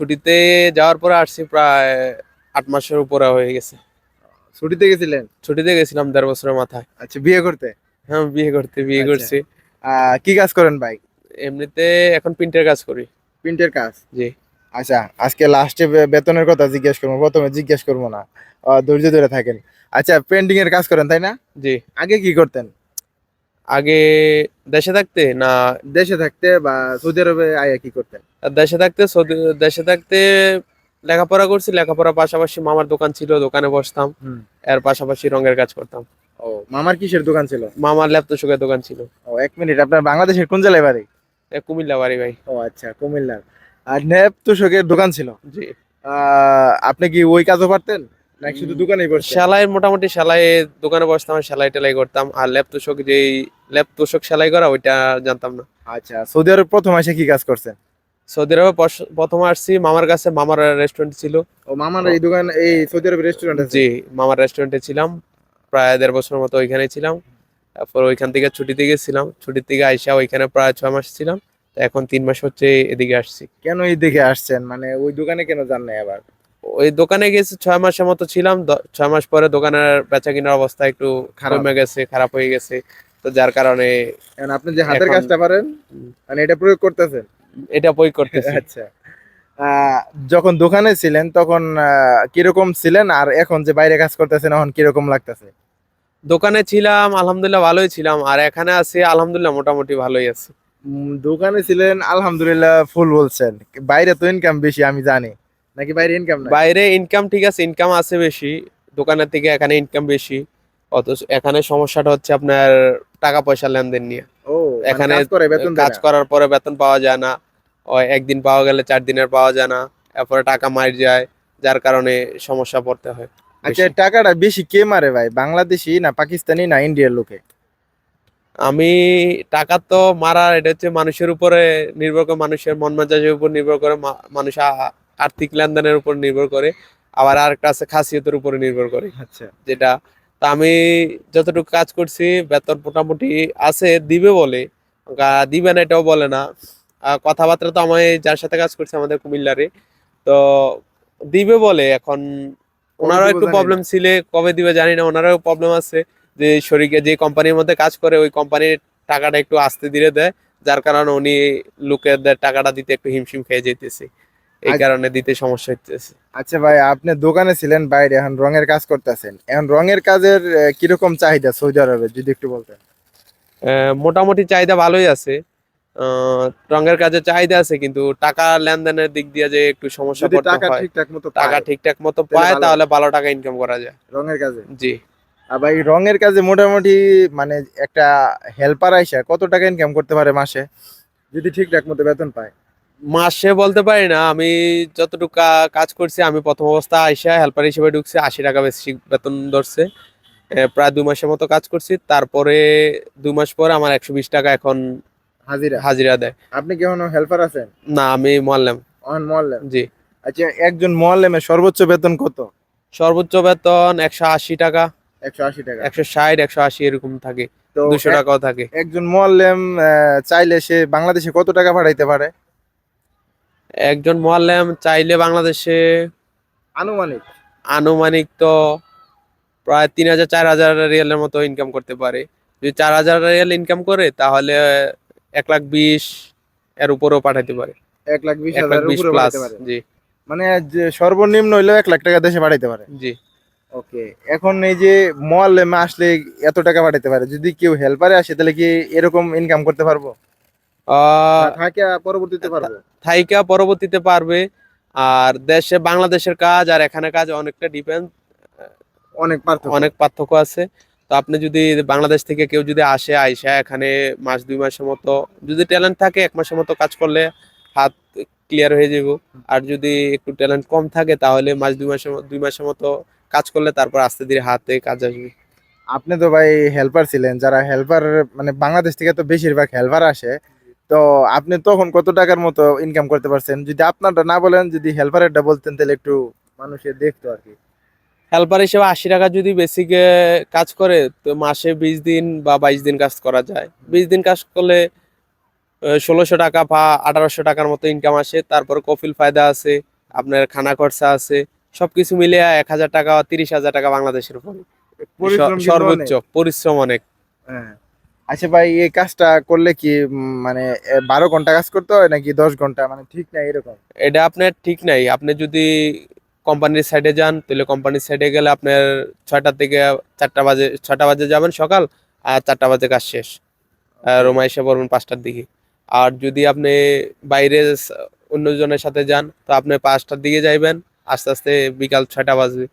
ছুটিতে যাওয়ার পরে আসছি প্রায় আট মাসের উপরে হয়ে গেছে। ছুটিতে গেছিলেন? ছুটিতে গেছিলাম দেড় বছরের মাথায়। আচ্ছা বিয়ে করতে? হ্যাঁ বিয়ে করতে বিয়ে আচ্ছা। করছি। কি কাজ করেন ভাই? এমনিতে এখন প্রিন্টের কাজ করি। প্রিন্টের কাজ? জি। আচ্ছা আজকে লাস্টে বেতনের কথা জিজ্ঞেস করব প্রথমে জিজ্ঞেস করব না। ধৈর্য ধরে থাকেন। আচ্ছা পেন্টিং এর কাজ করেন তাই না? জি। আগে কি করতেন? আগে দেশে থাকতে না দেশে থাকতে বা সৌদি আরবে আয়া কি করতেন দেশে থাকতে সৌদি দেশে থাকতে লেখাপড়া করছি লেখাপড়ার পাশাপাশি মামার দোকান ছিল দোকানে বসতাম। এর পাশাপাশি রঙের কাজ করতাম। ও মামার কিসের দোকান ছিল? মামার ল্যাপটপ সুখের দোকান ছিল। ও এক মিনিট আপনার বাংলাদেশের কোন জেলায় বাড়ি? কুমিল্লা বাড়ি ভাই। ও আচ্ছা কুমিল্লার। আর নেপ তুষকের দোকান ছিল? জি। আহ, আপনি কি ওই কাজও পারতেন? নাকি শুধু দোকানেই বসছেন সেলাই মোটামুটি সেলাই দোকানে বসতাম সেলাই টেলাই করতাম। আর ল্যাপ তোষক যেই ল্যাপ তোষক সেলাই করা ওইটা জানতাম না। আচ্ছা সৌদি আরব প্রথম এসে কি কাজ করছেন সৌদি আরবে প্রথম আসছি মামার কাছে মামার রেস্টুরেন্ট ছিল। ও মামার এই দোকান এই সৌদি আরব রেস্টুরেন্ট জি মামার রেস্টুরেন্টে ছিলাম। প্রায় দেড় বছরের মতো ওইখানে ছিলাম। তারপর ওইখান থেকে ছুটিতে গেছিলাম। ছুটির থেকে আইসা ওইখানে প্রায় ছয় মাস ছিলাম। এখন তিন মাস হচ্ছে এদিকে আসছি। কেন এই দিকে আসছেন? মানে ওই দোকানে কেন যান নাই আবার? ওই দোকানে গেছি ছয় মাসের মতো ছিলাম ছয় মাস পরে দোকানের বেচা কিনার অবস্থা একটু খারাপ। হয়ে গেছে খারাপ হয়ে গেছে। তো যার কারণে আপনি যে হাতের কাজটা পারেন মানে এটা প্রয়োগ করতেছেন? এটা প্রয়োগ করতেছি। আচ্ছা। যখন দোকানে ছিলেন তখন কীরকম ছিলেন আর এখন যে বাইরে কাজ করতেছেন এখন কীরকম লাগতেছে? দোকানে ছিলাম আলহামদুলিল্লাহ ভালোই ছিলাম আর এখানে আছি আলহামদুলিল্লাহ মোটামুটি ভালোই আছে। দোকানে ছিলেন আলহামদুলিল্লাহ ফুল বলছেন। বাইরে তো ইনকাম বেশি আমি জানি। নাকি বাইরে ইনকাম নাই? বাইরে ইনকাম ঠিক আছে ইনকাম আছে বেশি দোকানের থেকে এখানে ইনকাম বেশি অথচ এখানে সমস্যাটা হচ্ছে আপনার টাকা পয়সা লেনদেন নিয়ে। ও এখানে এখানে কাজ করে বেতন কাজ করার পরে বেতন পাওয়া যায় না ওই একদিন পাওয়া গেলে চার দিনের পাওয়া যায় না এরপরে টাকা মার যায় যার কারণে সমস্যা পড়তে হয় আচ্ছা টাকাটা বেশি কে মারে ভাই বাংলাদেশি না পাকিস্তানি না ইন্ডিয়ার লোকে? আমি টাকা তো মারা এটা হচ্ছে মানুষের উপরে নির্ভর করে মানুষের মন মেজাজের উপর নির্ভর করে মানুষ আর্থিক লেনদেনের উপর নির্ভর করে আবার আরেকটা আছে খাসিয়তের উপরে নির্ভর করে। আচ্ছা। যেটা তা আমি যতটুকু কাজ করছি বেতন মোটামুটি আছে দিবে বলে। দিবে না এটাও বলে না। কথাবার্তা তো আমি যার সাথে কাজ করছি আমাদের কুমিল্লারে। তো দিবে বলে এখন। ওনারও একটু প্রবলেম ছিল কবে দিবে জানি না। ওনারও প্রবলেম আছে যে শরীরে যে কোম্পানির মধ্যে কাজ করে ওই কোম্পানির টাকাটা একটু আস্তে ধীরে দেয়। যার কারণে উনি লোকেদের টাকাটা দিতে একটু হিমশিম খেয়ে যেতেছে এই আচ্ছা। কারণে দিতে সমস্যা হইতেছে। আচ্ছা ভাই আপনি দোকানে ছিলেন বাইরে এখন রঙের কাজ করতেছেন। এখন রঙের কাজের কীরকম চাহিদা সৌদি আরবে যদি একটু বলতেন? মোটামুটি চাহিদা ভালোই আছে। রঙের কাজে চাহিদা আছে কিন্তু টাকা লেনদেনের দিক দিয়ে যে একটু সমস্যা পড়তে টাকা ঠিকঠাক মতো টাকা ঠিকঠাক মতো পায় তাহলে ভালো টাকা ইনকাম করা যায়। রঙের কাজে? জি। আর ভাই রঙের কাজে মোটামুটি মানে একটা হেল্পার আইসা কত টাকা ইনকাম করতে পারে মাসে? যদি ঠিকঠাক মতো বেতন পায়। মাসে বলতে পারি না আমি যতটুকু কাজ করছি আমি প্রথম অবস্থা আইসা হেল্পার হিসেবে ঢুকছি আশি টাকা বেশি বেতন ধরছে। প্রায় দুই মাসের মতো কাজ করছি তারপরে দুই মাস পরে আমার একশো বিশ টাকা এখন হাজিরা। হাজিরা দেয়। আপনি কি এখনও হেল্পার আছেন? না আমি অন মোয়াল্লেম? জি। আচ্ছা একজন মোয়াল্লেমের সর্বোচ্চ বেতন কত? সর্বোচ্চ বেতন একশো আশি টাকা। একশো আশি টাকা। একশো ষাট একশো আশি এরকম থাকে। দুশো টাকাও থাকে। একজন মোয়াল্লেম চাইলে সে বাংলাদেশে কত টাকা পাঠাইতে পারে? একজন মোয়াল্লেম চাইলে বাংলাদেশে আনুমানিক। আনুমানিক তো প্রায় তিন হাজার চার হাজার রিয়ালের মতো ইনকাম করতে পারে। যদি চার হাজার রিয়াল ইনকাম করে তাহলে এক লাখ বিশ এর উপরেও পাঠাতে পারে। এক লাখ বিশ হাজার প্লাস জি। মানে সর্বনিম্ন হইলেও এক লাখ টাকা দেশে পাঠাইতে পারে। জি। ওকে এখন এই যে মোয়াল্লেমে আসলে এত টাকা পাঠাইতে পারে যদি কেউ হেল্পারে আসে তাহলে কি এরকম ইনকাম করতে পারব? পরবর্তীতে পারব। থাইকা পরবর্তীতে পারবে। আর দেশে বাংলাদেশের কাজ আর এখানে কাজ অনেকটা ডিপেন্ড অনেক পার্থক্য। অনেক পার্থক্য আছে। তো আপনি যদি বাংলাদেশ থেকে কেউ যদি আসে আইসা এখানে মাস দুই মাসের মতো যদি ট্যালেন্ট থাকে এক মাসের মতো কাজ করলে হাত ক্লিয়ার হয়ে যাব আর যদি একটু ট্যালেন্ট কম থাকে তাহলে মাস দুই মাসের দুই মাসের মতো কাজ করলে তারপর আস্তে ধীরে হাতে কাজ আসবে। আপনি তো ভাই হেল্পার ছিলেন। যারা হেল্পার মানে বাংলাদেশ থেকে তো বেশিরভাগ হেল্পার আসে। তো আপনি তখন কত টাকার মতো ইনকাম করতে পারছেন? যদি আপনারটা না বলেন যদি হেল্পারেরটা বলতেন তাহলে একটু মানুষের দেখতো আর কি। হেল্পার হিসেবে আশি টাকা যদি বেসিকে কাজ করে তো মাসে বিশ দিন বা বাইশ দিন কাজ করা যায়। বিশ দিন কাজ করলে ষোলোশো টাকা বা আঠারোশো টাকার মতো ইনকাম আসে। তারপর কফিল ফায়দা আছে আপনার খানা খরচা আছে। সবকিছু মিলিয়ে এক হাজার টাকা তিরিশ হাজার টাকা বাংলাদেশের উপরে। সর্বোচ্চ পরিশ্রম অনেক। হ্যাঁ। আচ্ছা ভাই এই কাজটা করলে কি মানে বারো ঘণ্টা কাজ করতে হয় নাকি দশ ঘণ্টা? মানে ঠিক নাই এরকম? এটা আপনার ঠিক নাই। আপনি যদি কোম্পানির সাইডে যান তাহলে কোম্পানির সাইডে গেলে আপনার ছয়টা থেকে চারটা বাজে ছটা বাজে যাবেন সকাল আর চারটা বাজে কাজ শেষ। রোমা এসে পড়বেন পাঁচটার দিকে। আর যদি আপনি বাইরে অন্যজনের সাথে যান তো আপনি পাঁচটার দিকে যাইবেন আস্তে আস্তে বিকাল ছয়টা বাজবে।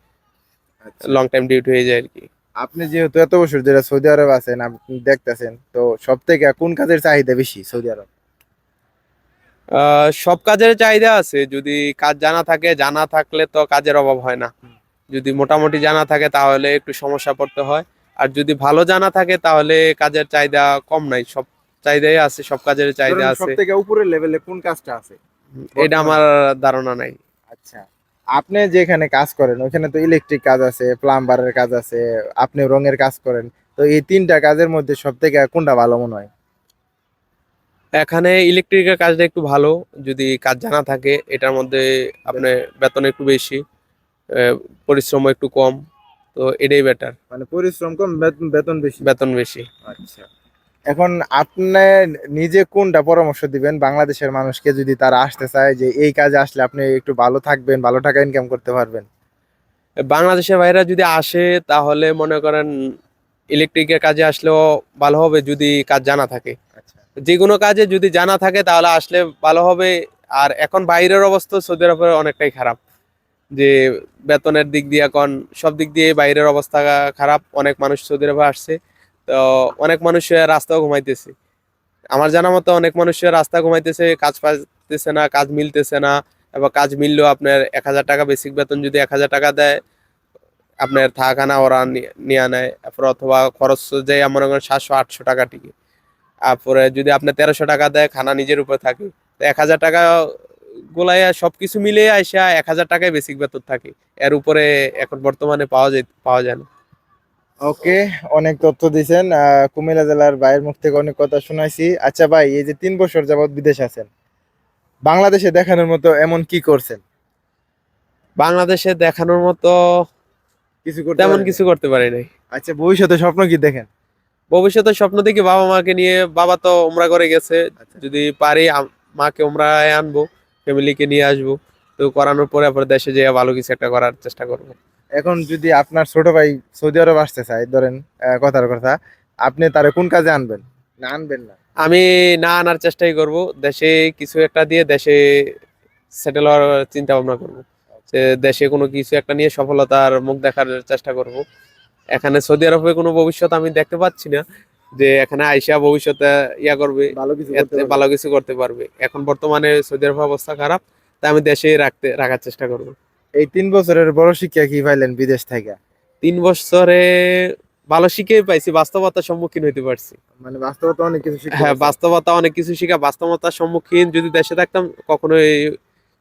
লং টাইম ডিউটি হয়ে যায় আর কি। আপনি যেহেতু এত বছর ধরে সৌদি আরব আছেন আপনি দেখতেছেন তো সব থেকে কোন কাজের চাহিদা বেশি সৌদি আরব? সব কাজের চাহিদা আছে যদি কাজ জানা থাকে জানা থাকলে তো কাজের অভাব হয় না। যদি মোটামুটি জানা থাকে তাহলে একটু সমস্যা পড়তে হয়। আর যদি ভালো জানা থাকে তাহলে কাজের চাহিদা কম নাই। সব চাহিদাই আছে সব কাজের চাহিদা সব আছে। থেকে উপরের লেভেলে কোন কাজটা আছে? এটা আমার ধারণা নাই। আচ্ছা। আপনি যেখানে কাজ করেন ওখানে তো ইলেকট্রিক কাজ আছে প্লাম্বারের কাজ আছে আপনি রঙের কাজ করেন তো এই তিনটা কাজের মধ্যে সব থেকে কোনটা ভালো মনে হয়? এখানে ইলেকট্রিকের কাজটা একটু ভালো যদি কাজ জানা থাকে এটার মধ্যে আপনার বেতন একটু বেশি পরিশ্রম একটু কম তো এটাই বেটার মানে পরিশ্রম কম বেতন বেশি। বেতন বেশি। আচ্ছা। এখন আপনি নিজে কোনটা পরামর্শ দিবেন? বাংলাদেশের মানুষকে যদি তারা আসতে চায় যে এই কাজে আসলে আপনি একটু ভালো থাকবেন ভালো টাকা ইনকাম করতে পারবেন? বাংলাদেশের বাইরে যদি আসে তাহলে মনে করেন ইলেকট্রিকের কাজে আসলেও ভালো হবে যদি কাজ জানা থাকে। আচ্ছা। যে কোনো কাজে যদি জানা থাকে তাহলে আসলে ভালো হবে। আর এখন বাইরের অবস্থা সৌদি আরবের অনেকটাই খারাপ। যে বেতনের দিক দিয়ে এখন সব দিক দিয়ে বাইরের অবস্থা খারাপ। অনেক মানুষ সৌদি আরবে আসছে। তো অনেক মানুষ রাস্তাও ঘুমাইতেছে। আমার জানা মতো অনেক মানুষ রাস্তা ঘুমাইতেছে, কাজ পাইতেছে না, কাজ মিলতেছে না, এবার কাজ মিললেও আপনার এক হাজার টাকা বেসিক বেতন যদি এক হাজার টাকা দেয়, আপনার থাকানা ওরা নিয়ে নেয়। তারপর অথবা খরচ যায় মনে করেন সাতশো, আটশো টাকা টিকে। তারপরে যদি আপনার তেরোশো টাকা দেয়, খানা নিজের উপর থাকে। তো এক হাজার টাকা গোলাইয়া সবকিছু মিলিয়ে আইসা এক হাজার টাকায় বেসিক বেতন থাকে। এর উপরে এখন বর্তমানে পাওয়া যায় পাওয়া যায় না। ওকে অনেক তথ্য দিয়েছেন কুমিল্লা জেলার বাইরের মুখ থেকে অনেক কথা শুনাইছি। আচ্ছা ভাই এই যে তিন বছর যাবত বিদেশ আছেন বাংলাদেশে দেখানোর মতো এমন কি করছেন? বাংলাদেশে দেখানোর মতো কিছু করতে তেমন কিছু করতে পারি নাই। আচ্ছা ভবিষ্যতে স্বপ্ন কি দেখেন? ভবিষ্যতে স্বপ্ন দেখি বাবা মাকে নিয়ে বাবা তো উমরা করে গেছে আচ্ছা। যদি পারি মাকে উমরায় আনব ফ্যামিলিকে নিয়ে আসব। তো করানোর পরে আবার দেশে যেয়ে ভালো কিছু একটা করার চেষ্টা করব। এখন যদি আপনার ছোট ভাই সৌদি আরব আসতে চায় ধরেন কথার কথা আপনি তারে কোন কাজে আনবেন? না আনবেন না। আমি না আনার চেষ্টাই করব দেশে কিছু একটা দিয়ে দেশে সেটেল হওয়ার চিন্তা ভাবনা করব। যে দেশে কোনো কিছু একটা নিয়ে সফলতার মুখ দেখার চেষ্টা করব। এখানে সৌদি আরবে কোনো ভবিষ্যৎ আমি দেখতে পাচ্ছি না যে এখানে আইসা ভবিষ্যতে ইয়া করবে ভালো কিছু করতে ভালো কিছু করতে পারবে। এখন বর্তমানে সৌদি আরব অবস্থা খারাপ তাই আমি দেশে রাখতে রাখার চেষ্টা করব। এই তিন বছরের বড় শিক্ষা কি পাইলেন বিদেশ থেকে? তিন বছরে ভালো শিখেই পাইছি বাস্তবতার সম্মুখীন হইতে পারছি। মানে বাস্তবতা অনেক কিছু শিখতে হ্যাঁ বাস্তবতা অনেক কিছু শিখা বাস্তবতার সম্মুখীন যদি দেশে থাকতাম কখনোই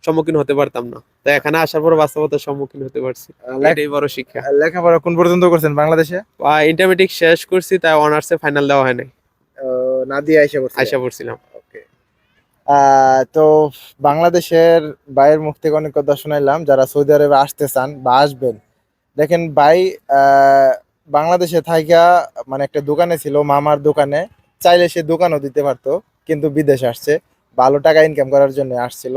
সম্মুখীন হতে পারতাম না। তো এখানে আসার পর বাস্তবতার সম্মুখীন হতে পারছি। এটাই বড় শিক্ষা। লেখাপড়া কোন পর্যন্ত করছেন বাংলাদেশে? ইন্টারমিডিয়েট শেষ করছি তাই অনার্সে ফাইনাল দেওয়া হয় নাই। না দিয়ে আইসা ওকে তো বাংলাদেশের বাইরের মুখ থেকে অনেক কথা শুনাইলাম, যারা সৌদি আরবে আসতে চান বা আসবেন। দেখেন ভাই বাংলাদেশে থাইকা মানে একটা দোকানে ছিল মামার দোকানে, চাইলে সে দোকানও দিতে পারতো, কিন্তু বিদেশে আসছে। ভালো টাকা ইনকাম করার জন্য আসছিল।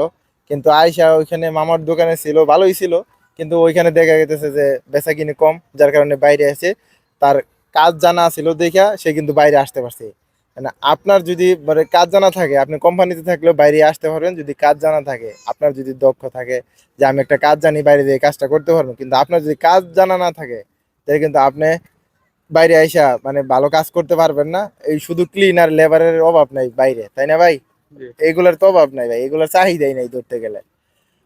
কিন্তু আয়সা ওইখানে মামার দোকানে ছিল, ভালোই ছিল, কিন্তু ওইখানে দেখা গেছে যে বেচা কিনে কম, যার কারণে বাইরে আছে। তার কাজ জানা ছিল দেখা সে কিন্তু বাইরে আসতে পারছে। মানে আপনার যদি মানে কাজ জানা থাকে আপনি কোম্পানিতে থাকলেও বাইরে আসতে পারবেন যদি কাজ জানা থাকে আপনার যদি দক্ষ থাকে যে আমি একটা কাজ জানি বাইরে দিয়ে কাজটা করতে পারব কিন্তু আপনার যদি কাজ জানা না থাকে তাহলে কিন্তু আপনি বাইরে আইসা মানে ভালো কাজ করতে পারবেন না। এই শুধু ক্লিনার লেবারের অভাব নাই বাইরে তাই না ভাই। এগুলোর তো অভাব নাই ভাই এগুলোর চাহিদাই নাই ধরতে গেলে।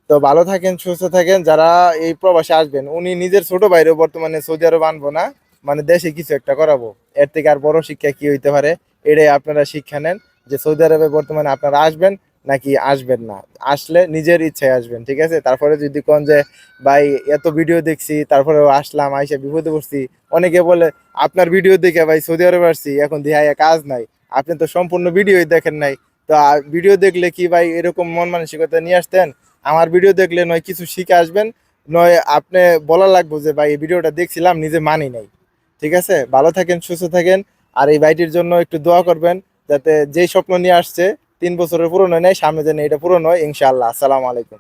তো ভালো থাকেন সুস্থ থাকেন যারা এই প্রবাসে আসবেন উনি নিজের ছোট বাইরেও বর্তমানে সৌদি আরব আনব না মানে দেশে কিছু একটা করাবো। এর থেকে আর বড় শিক্ষা কি হইতে পারে? এটাই আপনারা শিক্ষা নেন যে সৌদি আরবে বর্তমানে আপনারা আসবেন নাকি আসবেন না? আসলে নিজের ইচ্ছায় আসবেন, ঠিক আছে? তারপরে যদি কোন যে, ভাই, এত ভিডিও দেখছি তারপরে আসলাম, আইসা বিপদে পড়ছি। অনেকে বলে, আপনার ভিডিও দেখে, ভাই, সৌদি আরবে আসছি, এখন দিহাইয়া কাজ নাই। আপনি তো সম্পূর্ণ ভিডিওই দেখেন নাই। তো ভিডিও দেখলে কি, ভাই, এরকম মন মানসিকতা নিয়ে আসতেন? আমার ভিডিও দেখলে নয়, কিছু শিখে আসবেন, নয়, আপনি বলা লাগবো যে, ভাই, এই ভিডিওটা দেখছিলাম, নিজে মানি নাই। ঠিক আছে? ভালো থাকেন, সুস্থ থাকেন। আর এই ভাইটির জন্য একটু দোয়া করবেন যাতে যেই স্বপ্ন নিয়ে আসছে, তিন বছরের পুরনো নেই, সামনে যেন এটা পূরণ হয়, ইনশাআল্লাহ। আসসালামু আলাইকুম।